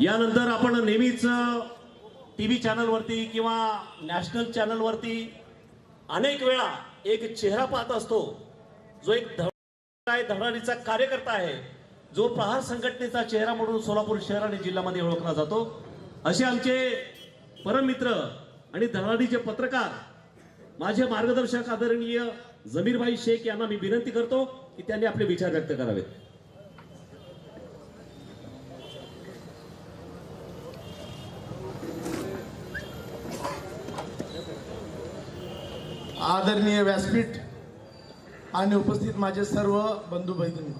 यानंतर आपण नेहमीच टी व्ही चॅनलवरती किंवा नॅशनल चॅनलवरती अनेक वेळा एक चेहरा पाहत असतो जो एक धड आहे धडाडीचा कार्यकर्ता आहे जो प्रहार संघटनेचा चेहरा म्हणून सोलापूर शहर आणि जिल्ह्यामध्ये ओळखला जातो. असे आमचे परममित्र आणि धडाडीचे पत्रकार माझे मार्गदर्शक आदरणीय जमीरभाई शेख यांना मी विनंती करतो की त्यांनी आपले विचार व्यक्त करावेत. आदरणीय व्यासपीठ आणि उपस्थित माझे सर्व बंधू भगिनी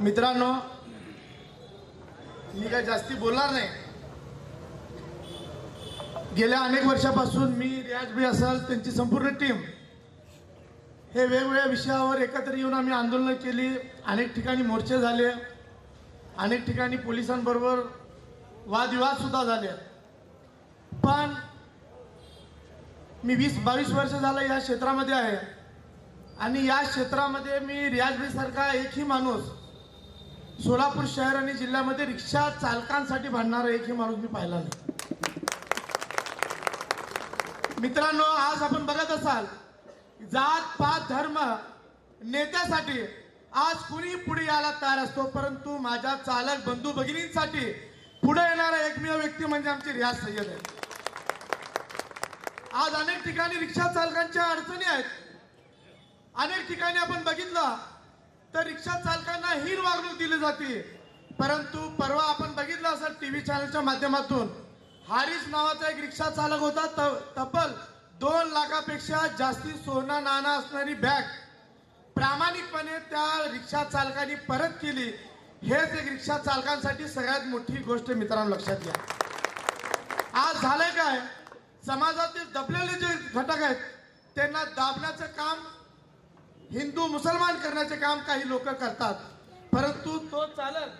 मित्रांनो मी काय जास्ती बोलणार नाही. गेल्या अनेक वर्षापासून मी रियाज रियाजभाई असाल त्यांची संपूर्ण टीम हे वेगवेगळ्या विषयावर एकत्र येऊन आम्ही आंदोलनं केली. अनेक ठिकाणी मोर्चे झाले. अनेक ठिकाणी पोलिसांबरोबर वादविवाद सुद्धा झाले. पण मी वीस बावीस वर्ष झालं या क्षेत्रामध्ये आहे. आणि या क्षेत्रामध्ये मी रियाजबीसारखा सारखा एकही माणूस सोलापूर शहर आणि जिल्ह्यामध्ये रिक्षा चालकांसाठी भांडणारा एकही माणूस मी पाहिला नाही. मित्रांनो आज आपण बघत असाल जात पात धर्म नेत्यासाठी आज कुणी पुढे यायला तयार असतो? परंतु माझ्या चालक बंधू भगिनींसाठी पुढे येणारा एकमेव व्यक्ती म्हणजे आमची रियाज सय्यद आहे. आज अनेक ठिकाणी रिक्षा चालकांच्या अडचणी आहेत. अनेक ठिकाणी आपण बघितलं तर रिक्षा चालकांना हीर वागणूक दिली जाते. परंतु परवा आपण बघितलं असं टी व्ही चॅनलच्या माध्यमातून हारिस नावाचा एक रिक्षा चालक होता त- तब्बल दोन लाखापेक्षा जास्ती सोना नाणा असणारी बॅग. प्रामाणिकपणे त्या रिक्षा चालकांनी परत केली. हेच एक रिक्षा चालकांसाठी सगळ्यात मोठी गोष्ट मित्रांनो लक्षात घ्या. आज झालंय काय? समाजातील दबलेले जे घटक आहेत त्यांना दाबण्याचं काम हिंदू मुसलमान करण्याचे काम काही लोक करतात. परंतु तो चालक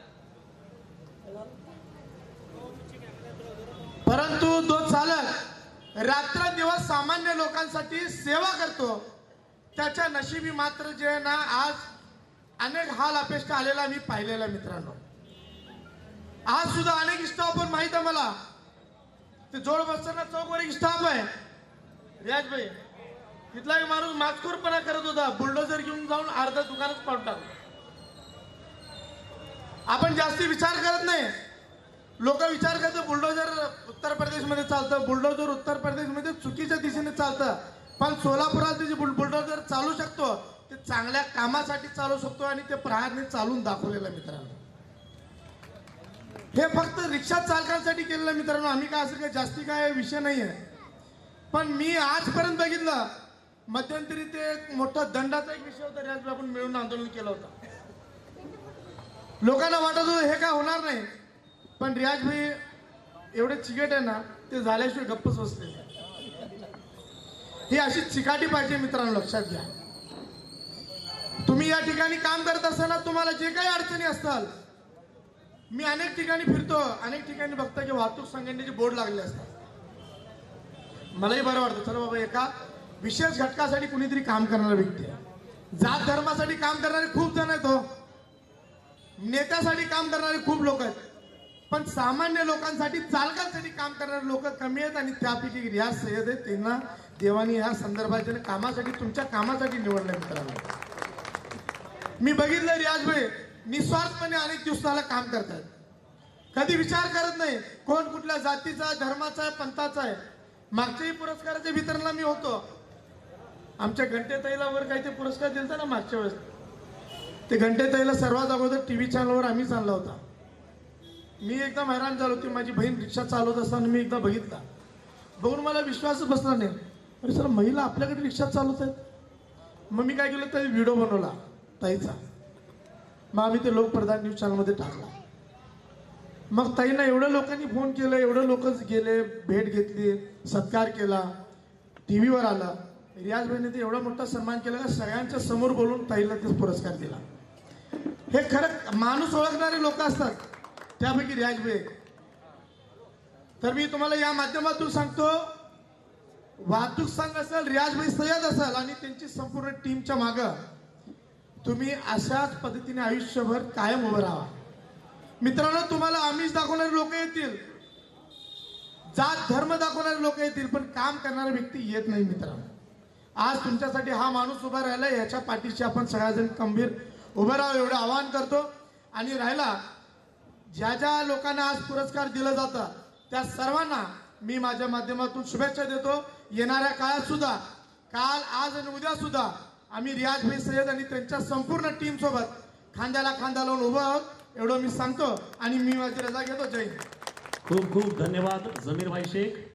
परंतु तो चालक रात्रंदिवस सामान्य लोकांसाठी सेवा करतो. त्याच्या नशिबी मात्र जे आहे ना आज अनेक हाल अपेष्ट आलेला मी पाहिलेला मित्रांनो. आज सुद्धा अनेक स्टॉप पण माहीत आहे मला. ते जोड बसताना चौकवर एक स्टाफ आहे. रियाज भाई तिथला एक माणूस माचखोरपणा करत होता. बुलडोजर घेऊन जाऊन अर्धा दुकानच पाडून टाकलं. आपण जास्ती विचार करत नाही. लोक विचार करतात बुलडोजर उत्तर प्रदेशमध्ये चालतं बुलडोजर उत्तर प्रदेशमध्ये चुकीच्या दिशेने चालतं. पण सोलापुरात जे बुल बुलडोजर चालू शकतो ते चांगल्या कामासाठी चालू शकतो आणि ते प्रहारने चालून दाखवलेलं मित्रांनो. हे फक्त रिक्षा चालकांसाठी केलेलं मित्रांनो. आम्ही काय असं काही जास्ती काय विषय नाही आहे पण मी आजपर्यंत बघितलं मध्यंतरी ते एक मोठा दंडाचा एक विषय होता त्यात आपण मिळून आंदोलन केलं होतं. लोकांना वाटत होतं हे काय होणार नाही. पण रियाज भाई एवढे चिकट आहे ना ते झाल्याशिवाय गप्पच बसले ही अशी चिकाटी पाहिजे मित्रांनो लक्षात घ्या. तुम्ही या ठिकाणी काम करत असताना तुम्हाला जे काही अडचणी असतात मी अनेक ठिकाणी फिरतो अनेक ठिकाणी बघतो की वाहतूक संघटनेचे बोर्ड लागले असतात. मलाही बरं वाटतं चला बाबा एका विशेष घटकासाठी कुणीतरी काम करणारा व्यक्ती आहे. जात धर्मासाठी काम करणारे खूप जण आहेत हो. नेत्यासाठी काम करणारे खूप लोक आहेत. पण सामान्य लोकांसाठी चालकांसाठी काम करणारे लोक कमी आहेत आणि त्यापैकी रियाज सय्यद आहेत त्यांना देवानी ह्या संदर्भात कामासाठी तुमच्या कामासाठी निवडलं मित्रांनो. मी बघितलं रियाज भाई निस्वार्थपणे अनेक दिवसाला काम करतात. कधी विचार करत नाही कोण कुठल्या जातीचा धर्माचा आहे पंथाचा आहे. मागच्याही पुरस्काराच्या वितरणला मी होतो. आमच्या घंटेताईला वर काही ते पुरस्कार दिलता ना मागच्या वेळेस? ते घंटेताईला सर्वात अगोदर टी व्ही चॅनलवर आम्हीच आणला होता. मी एकदम हैराण झालो होती माझी बहीण रिक्षा चालवत असताना मी एकदा बघितला. बघून मला विश्वासच बसला नाही. अरे सर महिला आपल्याकडे रिक्षा चालवत आहेत? मग मी काय केलं? तरी व्हिडिओ बनवला ताईचा. मग आम्ही ते लोकप्रधान न्यूज चॅनलमध्ये टाकला. मग ताईंना एवढ्या लोकांनी फोन केलं एवढं लोक गेले भेट घेतली सत्कार केला टी व्हीवर आला. रियाज भाईने ते एवढा मोठा सन्मान केला का सगळ्यांच्या समोर बोलून ताईला ते पुरस्कार दिला. हे खरं माणूस ओळखणारे लोक असतात त्यापैकी रियाज भाई. तर मी तुम्हाला या माध्यमातून सांगतो वाहतूक संघ असेल रियाजभाई सय्यद असेल आणि त्यांची संपूर्ण टीमच्या मागं तुम्ही अशाच पद्धतीने आयुष्यभर कायम उभं राहा. मित्रांनो तुम्हाला आमिष दाखवणारे लोक येतील. जात धर्म दाखवणारे लोक येतील पण काम करणारा व्यक्ती येत नाही मित्रांनो. आज तुमच्यासाठी हा माणूस उभा राहिला याच्या पाठीशी आपण सगळ्याजण गंभीर उभं राहा एवढं आवाहन करतो. आणि राहिला ज्या ज्या लोकांना आज पुरस्कार दिला जातं त्या सर्वांना मी माझ्या माध्यमातून शुभेच्छा देतो. येणाऱ्या काळात सुद्धा काल आज आणि उद्या सुद्धा आम्ही रियाज भाई सय्यद आणि त्यांच्या संपूर्ण टीम सोबत खांद्याला खांदा लावून उभं आहोत. एवढं मी सांगतो आणि मी माझी रजा घेतो. जय खूप खूप धन्यवाद जमीर भाई शेख.